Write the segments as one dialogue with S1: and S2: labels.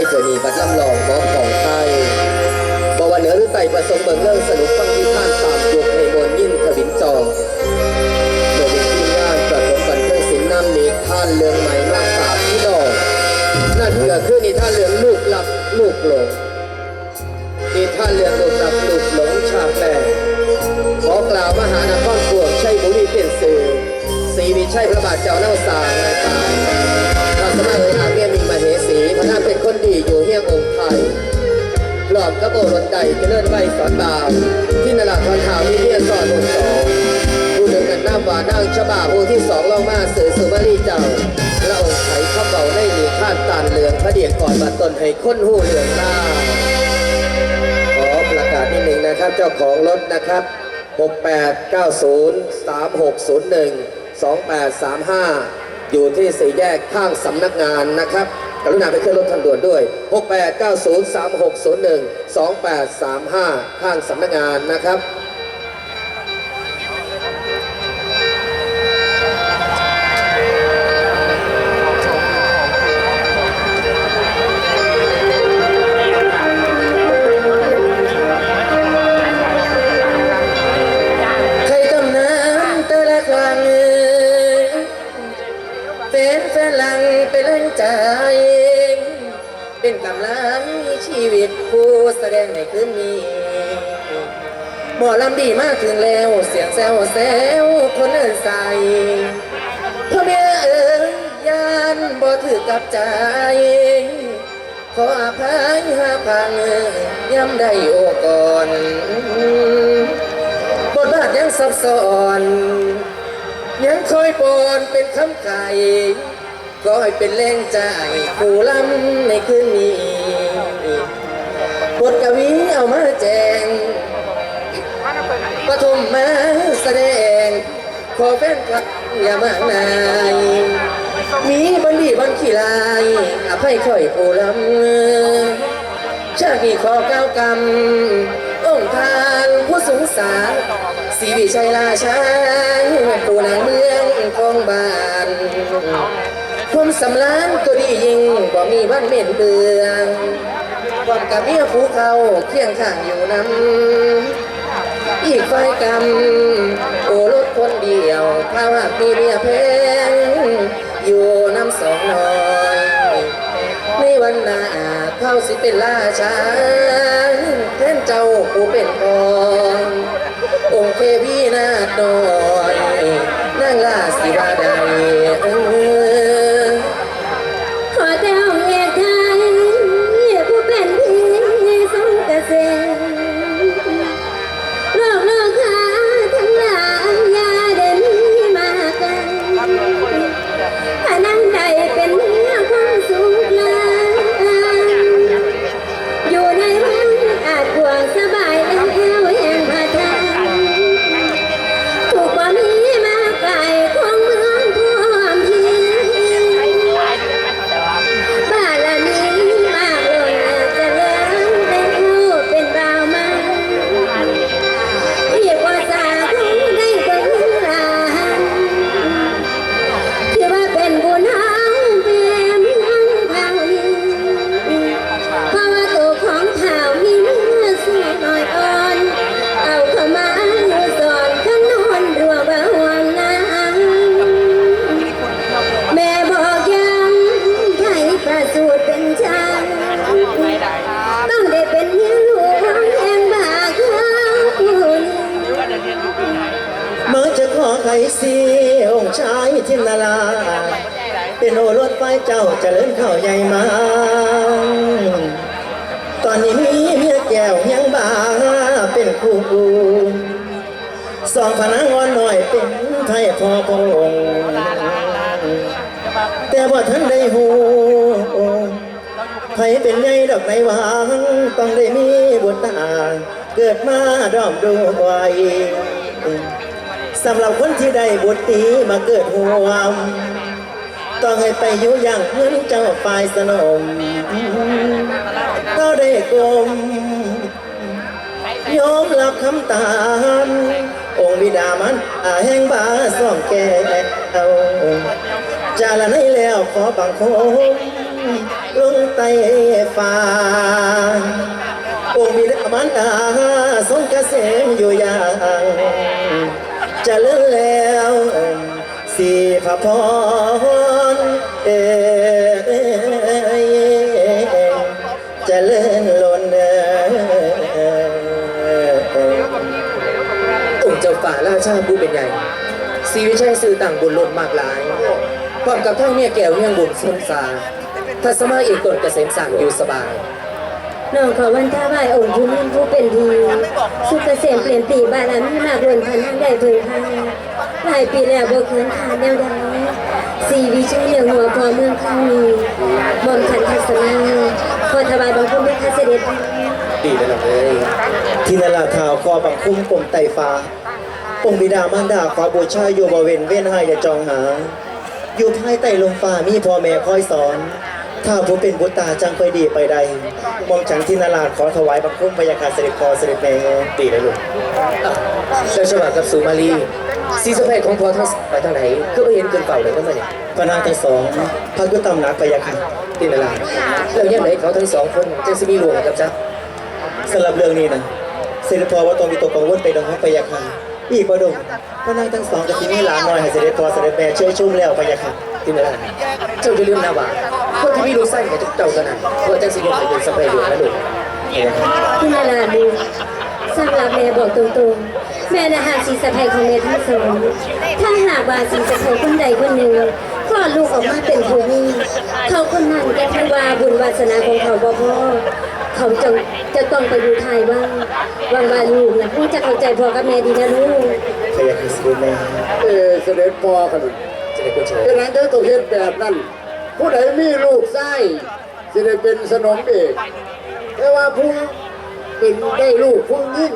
S1: ยเจอนีบัดลำลองของของไทยบว่าเหนือหรือไต่ประสงค์เบิงเรื่องสนุกฟังที่ท่านตามยุกในมนยิ่งทวินจองโดยมีทีมงานประถมบันเทิงศิลป์นำนีท่านเรืองใหม่มาสาบพี่น้องนั่นเก็คือนิท่านเรืองลูกหลับลูกหลงนิท่านเรืองลูกหลับลูกหลงชาแปรขอกล่าวมหานครพวงชัยบุรีเป็นสื่อศรีวิชัยพระบาทเจ้าเน่าสางนาตาพระสมัยอา คนดีอยู่เฮียงองค์ไทยหลอมกระโบรถใดเจริญไว้สอนบาปที่นราทอนหาวมีเฮียสอนองค์สองผู้หนึ่งกันน้ำว่านั่งชบาผู้ที่สองลองมาสื่อสุมารีเจ้าและองค์ไทยข้าเบาได้มีข้าตานเหลืองพระเดียกก่อนมาตนให้ค้นหูเหลืองหน้าขอประกาศนิดหนึ่งนะครับเจ้าของรถนะครับ 6890 3601 2835 อยู่ที่สี่แยกข้างสำนักงานนะครับ กรุณาไปขึ้นรถทางด่วนด้วย 6890 3601 2835 ข้างสำนักงานนะครับ ดีมากถึงแล้ว เสียงแซวแซวคนเอินใส่พ่อแม่เอ๋ยยานบ่ถือกับใจ ขออภัยหาพังย้ำได้โอก่อนบทบาทยังซับซ้อนยังคอยปอนเป็นคำไก่ก็ให้เป็นแรงใจผู้ล้ำในคืนนี้บทกวีเอามาแจ ปฐมมาแสดง ขอแฟนคลับอย่ามานายมีบันดีบันขี้ลายอภัยค่อยผู้ล้ำชาตินี้ขอก้าวกรรมองค์ทานผู้สงสารศรีวิชัยราชาผู้นางเมืองของบ้านความสำลานก็ดียิ่งบ่มีวันเหม็นเบืองความกับเมียภูเขาเคียงข้างอยู่น้ำ อีกไฟกำโอรถคนเดียวถ้าหากมีเมียแพงอยู่น้ำสองน้อยในวันหน้าเข้าสิเป็นราชาแท่นเจ้าผู้เป็นกององค์เทวีนาด
S2: น้อยนั่งลาสิวาดา แก้ว
S3: ยังบาเป็นคู่สองพนังอ่อนหน่อยเป็นไทยพอพองแต่ว่าท่านได้หูใครเป็นใหญ่ดอกในวางต้องได้มีบุตรตาเกิดมาดอมด้วยสำหรับคนที่ได้บุตรตีมาเกิดห่วมต้องให้ไปอยู่อย่างเพื่อนเจ้าฝ่ายสนม ก็ได้กลมยอมรับคำตามองค์บิดามันอาแห่งบาส่องแก้วจาละในแล้วขอบังคมลงไตฟ้าองค์บิดามารดาทรงเกษมอยู่อย่างจะเลิศแล้วสีพระพรเอ
S1: ราชาผู้เป็นใหญ่สีวิชัยสื่อต่างบุญล้นมากหลายพร้อมกับทั้งเมียแก้วเมียงบุญสนสาทัศมาเอกตนเกษมสั่งอยู่สบาย
S2: น้องขอวันท้าไหวองค์ผู้นิ่ผู้เป็นดี สุขเกษมเปลี่ยนปีบารมีมากล้นพันทั้งได้เพิ่งพาหลายปีแล้วบ่เคยขาดแนวใดสีวิชัยเหนือหัวพอเมืองข้างนี้บอมขันทัศนาขอถวายบังคมพระเสด็จ
S1: ดีเลยล่ะเลย
S3: ที่นราทาวคอบังคุ้มกลมไตฟ้า องค์บิดามารดาขอบูชาอยู่บริเวณเว้นให้อย่าจองหาอยู่ภายใต้ลมฟ้ามีพ่อแม่คอยสอน ถ้าผู้เป็นบุตรตาจังเคยดีไปใดมองฉันที่นาราขอถวายบังคุ้มพยาคาเสด็จพอเสด็จแม่
S1: ดีเลยลูกอะแล้วฉบับกับสุมาลีสีสะเพของพอทั้งไปทางไหนก็ไม่เห็นเกินเก่าเลยก็มาเนี่ย
S3: พระนางทั้งสองพักอยู่ตำหนักพยาคา
S1: ตินอะไรแล้วยังไหนเขาทั้งสองคนจะสมีรวมกับจ๊ะ
S3: สำหรับเรื่องนี้นะเสด็จพอว่าต้องมีตัวกังวลไปดองพยาคา อีกประดงพระนางทั้งสองกับที่นี่หลานน้อยให้เสด็จพอเสด็จแม่ช่วยชุ่มแล้วพยาคา
S1: ตินอะไรเจ้าจะลืมนะว่าคนที่มีลูกไส้กับทุกเจ้ากันนั้นเพราะจังสิยกให้เป็นสะเพหลวงนะลูก
S3: พยาคา
S2: ที่นาราดูสำหรับแม่บอกตรงๆแม่นะหากสีสะพายของแม่ทั้งสองถ้าหากว่าสีสะพายคนใดคนหนึ่งคลอดลูกออกมาเป็นผู้หญิเขาคนนั้นก็ถือว่าบุญวาสนาของเขาบ่พอ เขาจะจะต้องไปดูไทยบ้างวางว่าลูกนะผู้จะเข้าใจพ่อกับแม่ดีนะลูก
S3: พยาคาเสด็จแม่
S4: เออเสด็จพ่อกัน
S1: จะได้คนเฉย
S4: เป็นหลังจากต้องเฮ็ดแบบนั้น ผู้ใดมีลูกไส้จะได้เป็นสนมเอกแต่ว่าผู้เป็นได้ลูกผู้ยิ่ง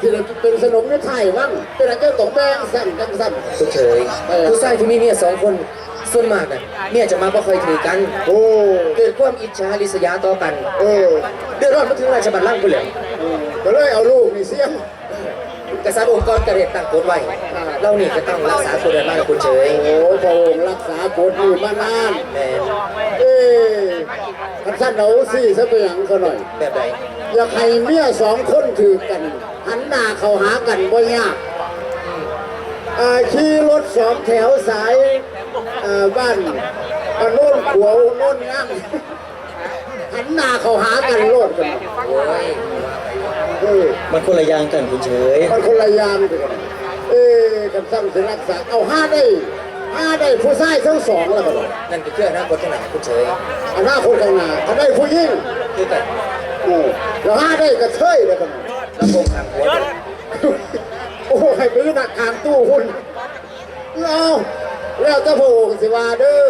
S4: ที่ได้เป็นสนมในไทยบ้างเป็นหลังจากต้องแบ่งสั่นกันสั่น
S1: คนเฉยผู้ชายที่มีเมียสองคน ส่วนมากน่ะเมียจะมาบ่ค่อยถือกัน
S4: โอ้
S1: เกิดความอิจฉาริษยาต่อกัน
S4: เออ
S1: เดือดร้อนมาถึงราชบัลลังก์ไปเลย
S4: ก็เลยเอาลูกนี่เสียง
S1: กษัตริย์องค์กรกระเด็ดตั้งกฎไว้เรานี่ก็ต้องรักษากฎไว้บ้างคุณเฉย
S4: โอ้พระองค์รักษากฎนี่มานาน
S1: แม่
S4: เอ้ท่านท่านเอาสิซะไปหยังเขาหน่อย
S1: แบบไหน
S4: อยากให้เมียสองคนถือกัน หันหน้าเข้าหากันบ่ยากอ่าขี่รถสองแถวสาย อ่าบ้านอ่าโน่นขัวโน่นงามหันหน้าเข้าหากันโลดกัน
S1: โอ้ย
S4: เออ
S3: มันคนละอย่างกันคุณเฉย
S4: มันคนละยามกันเอ้กันซ้ำสิรักษาเอาห้าได้ห้าได้ผู้ชายทั้งสองแล้วกัน
S1: นั่นก็คืออนาคตข้างหน้าคุณเฉย
S4: อนาคตข้างหน้าเขาได้ผู้ยิ่ง
S1: คือกัน
S4: โอ้แล้วห้าได้กระเทยแล้วกัน
S1: ลำโพงทางหัวด้วย
S4: โอ้ให้ไปหนักกลางตู้หุ้นเอา แล้วเจ้าพระองค์สิวาเด้อ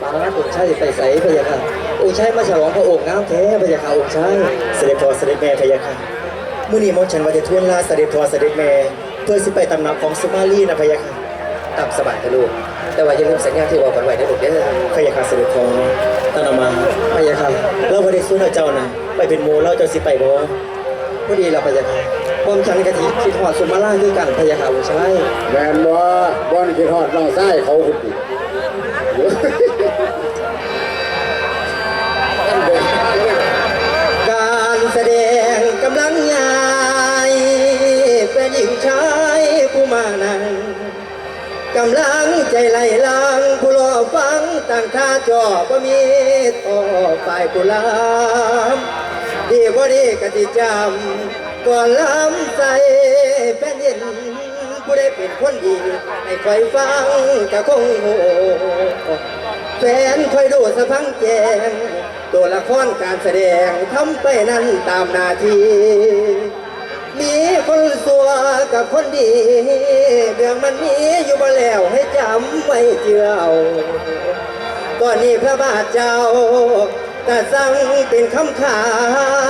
S3: ปาราองค์ชายใส่ใสพยาคาองค์ชายมาฉลองพระองค์งามแท้พยาคาองค์ชายเสด็จพอเสด็จแม่พยาคามื่อนี้มองฉันว่าจะทวนลาเสด็จพอเสด็จแม่เพื่อสิไปตำหนักของสุมาลีนะพยาคา
S1: ตามสบายนะลูกแต่ว่าอย่าลืมสัญญาที่ว่ากันไว้นะลูกเด้อ
S3: พยาคาเสด็จพอตานมาพยาคาเราบ่ได้สู้นะเจ้านะไปเป็นหมูเราเจ้าสิไปบ่ พอดีเราพยาคาป้อมฉันกะทิคิดหอดสุมาล่าด้วยกันพยาคาองค์ชาย
S4: แมนบ่บ่อนคิดฮอดน้องชายเขาหุ่นดิท่านเดินทางเลย
S3: การแสดงกำลังใหญ่เป็นหญิงชายผู้มานั้นกำลังใจไหลลังผู้รอฟังต่างท่าจอบ่มีต่อฝ่ายกุลาม ดีบ่ดีกติจำก่อนล้ำใส่เป็นเย็นผู้ได้เป็นคนดีให้คอยฟังจะคงโหแฟนคอยดูสะพังแจงตัวละครการแสดงทำไปนั้นตามนาที มีคนสัวกับคนดีเรื่องมันมีอยู่บ่แล้วให้จำไว้เจือเอาก่อนนี้พระบาทเจ้า กะสั่งเป็นคำขา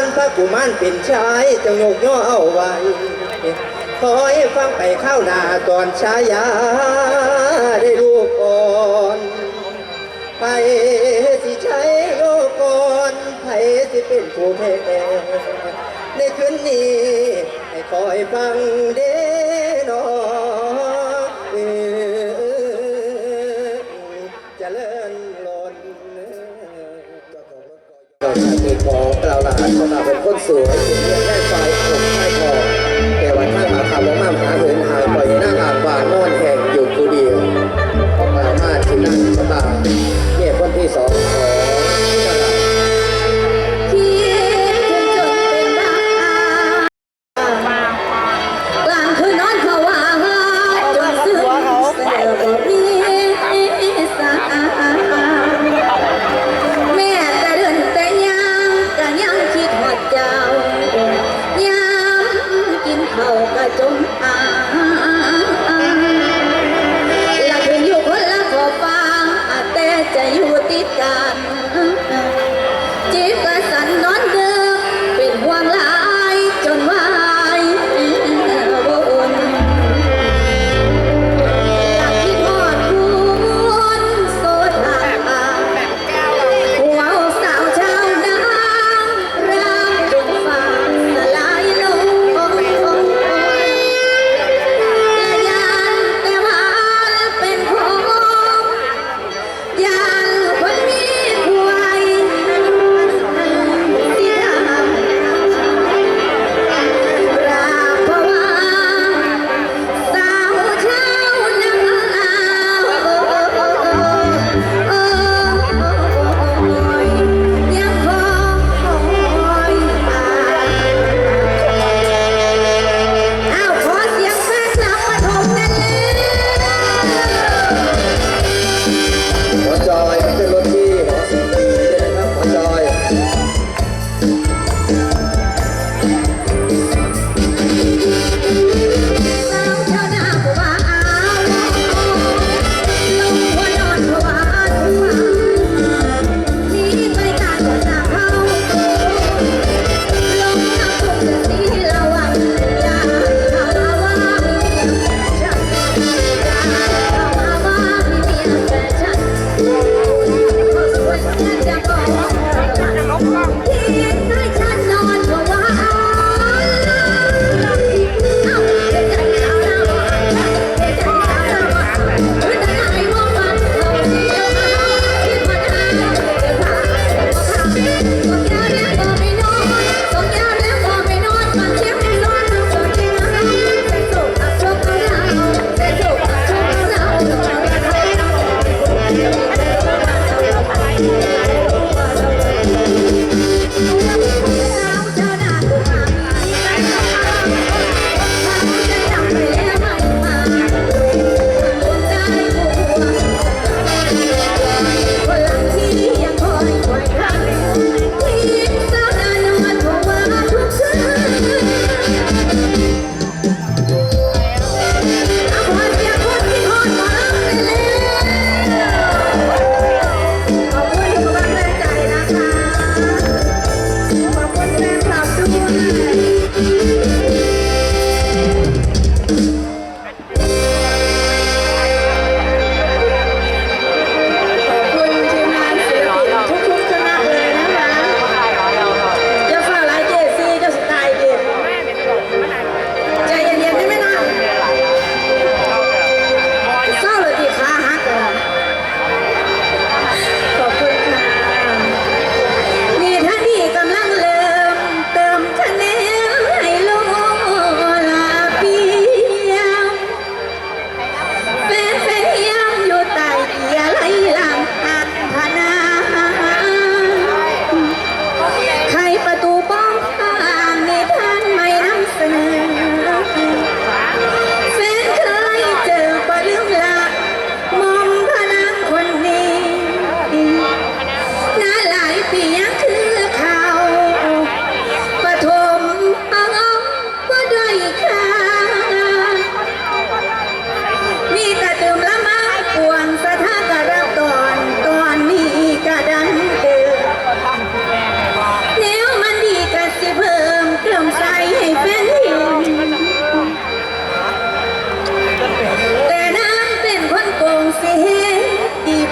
S3: นพระกุมารเป็นชายเจ้ายกย่อเอาไว้คอยฟังไปข้าวหน้าตอนชายาได้รูปอ่อนไผสิใช้โลกรไผสิเป็นผู้แพ้ในคืนนี้ให้คอยฟังเด้
S5: ขอกล่าวลาเขามาเป็นคนสวยเป็นเรื่องแรกไฟผมใช่พอแต่วันข้านมาทำว่ามาหาเหินหาปล่อยหน้าอ่างบานนอนแห่งอยู่คนเดียวออกล่าวมาที่นั่งสบาย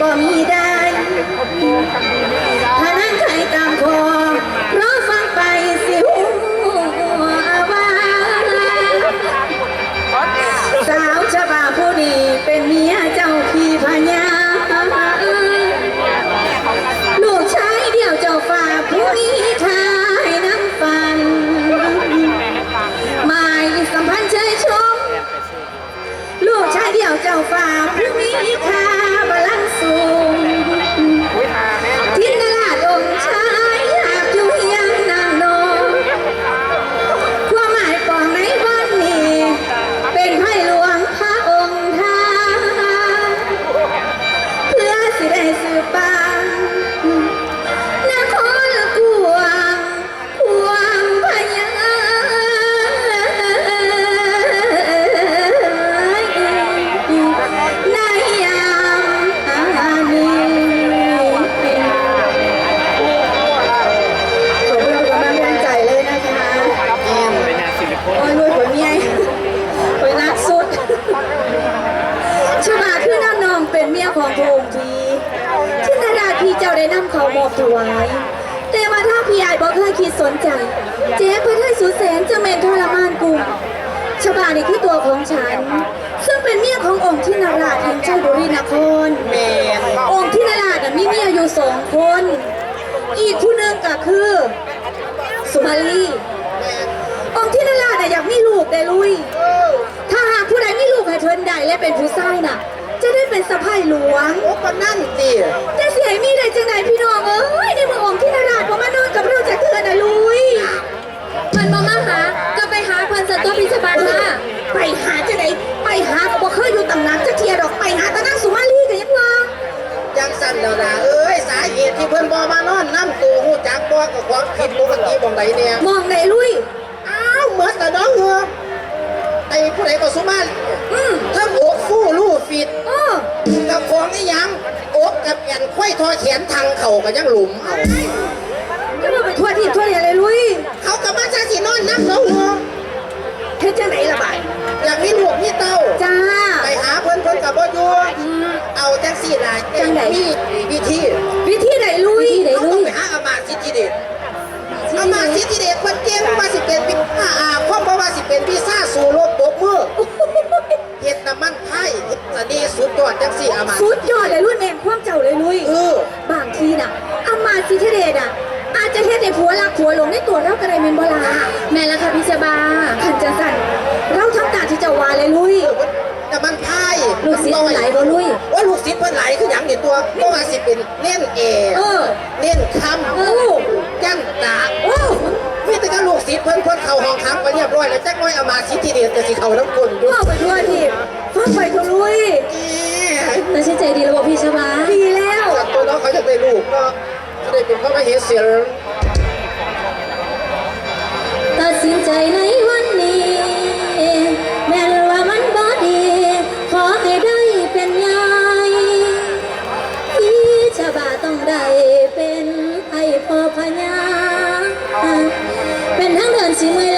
S5: ก็มีได้ ของพ
S6: ระองค์ทีที่ขนาดพี่เจ้าได้นำ
S7: เขามอบถวาย แต่ว่าถ้าพี่ไอ้บอกเคยคิดสนใจ เจ๊เพื่อให้สุดแสนจะเมนทรมานกูฉบานี่คือตัวของฉัน ซึ่งเป็นเมียขององค์ที่นาราชแห่งเจ้าบุรินครองค์ที่นาราชมีเมียอยู่สองคน อีกผู้หนึ่งก็คือ สุมาลีองค์ที่นาราชอยากมีลูกแต่ลุย ถ้าหากผู้ใดมีลูกให้เทินใดและเป็นผู้ชายน่ะ จะได้เป็นสะพ้ายหลวง
S8: โอ้ก็นั่นสิ
S7: แต่เสียมีได้จังไหนพี่น้องเอ้ยในเมืององค์ที่นาราชพอมานอนกับเราจะเตือนนะลุยมันมามาหาก็ไปหาเพิ่นสตัวพิชบาลมาไปหาจะไหนไปหาก็บอกเคยอยู่ตำนานจะเทียดอกไปหาตะนั่งสุมาลีกันยังวะ
S8: จังสั่นแล้วนะเอ้ยสาเหตุที่เพิ่นบ่มานอนน้ำตัวหูจักบ่กับความผิดปกติบ่งใดเนี่ย
S7: มองไหนลุย
S8: อ้าวเหมือนแต่น้องเหรอไอ้ผู้ใดก็สุมาอืมถ้าอกฟู่ลู่ ฟิต
S7: อ้อ
S8: กับของนี่ยังอกกับแอนควายทอแขนทางเข่าก็ยังหลุมเอา
S7: จะมาไปทั่วที่ทั่วเนี่ยเลยลุย
S8: เขากับมาซาสินอนน้ำน้องเหรอ
S7: เฮ็ดจังไหนล่ะบ่าย
S8: อยากมีลูกมีเต้า
S7: จ้า
S8: ไปหาเพิ่นเพิ่นกับบ่อยู่เอาจังสี่ล่ะ
S7: จังใด
S8: มีวิธี
S7: วิธีไหนลุยไหน
S8: เขา
S7: ลุ
S8: ต้อง
S7: ย
S8: ไปหาอามาสิทธิเดชอามาสิทธิเดชเพิ่นเก่งว่าสิเป็นพิอาอาพ่อบ่ว่าสิเป็นพิซ่าสู่รบปกมือเฮ็ดน้ำ มันไผ่เฮ็ดสนีสุดยอดจังสี่อามา
S7: สุดยอดเลยลุยแม่งความเจ้าเลยลุย
S8: เออบา
S7: งทีน่ะอามาสิเทเดชอะอาจจะเฮ็ดให้ผัวรักผัวหลงในตัวเราก็ได้แม่นบล่ะแม่ละค่ะพี่ชบาขันจัสั่นเราทำตาที่เจ้าวาเลยลุย
S8: น้ำมันไผ่
S7: ลูกศิษย์ไหลบ่ลุย
S8: ว่าลูกศิษย์เพิ่นไหลคือหยังนี่ตัวบ่ว่าสิเป็นเล่นเอ
S7: เออ
S8: เล่นคำ
S7: เพิ่
S8: นเพิ่นเข้าห้องค้ำไปเรียบร้อยแล้วจักหน้อยเอามาสิทธิเดชจะสิเข้าน้ำกลอยู่
S7: พ่อไปทั่วทีฟังไปทั่วลุย
S5: ตัดสินใจดีแล้วบอกพี่ชบา
S7: ดีแล้ว
S8: จากตัวน้องเขาจะได้ลูกเนาะจะได้เป็นพระมเหสียง
S5: ตัดสินใจในวันนี้ แม้ว่ามันบ่ดี ขอให้ได้เป็นยายพี่ชบาต้องได้เป็นไอ้พ่อพญาเป็นทั้ง เดิ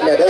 S5: ที่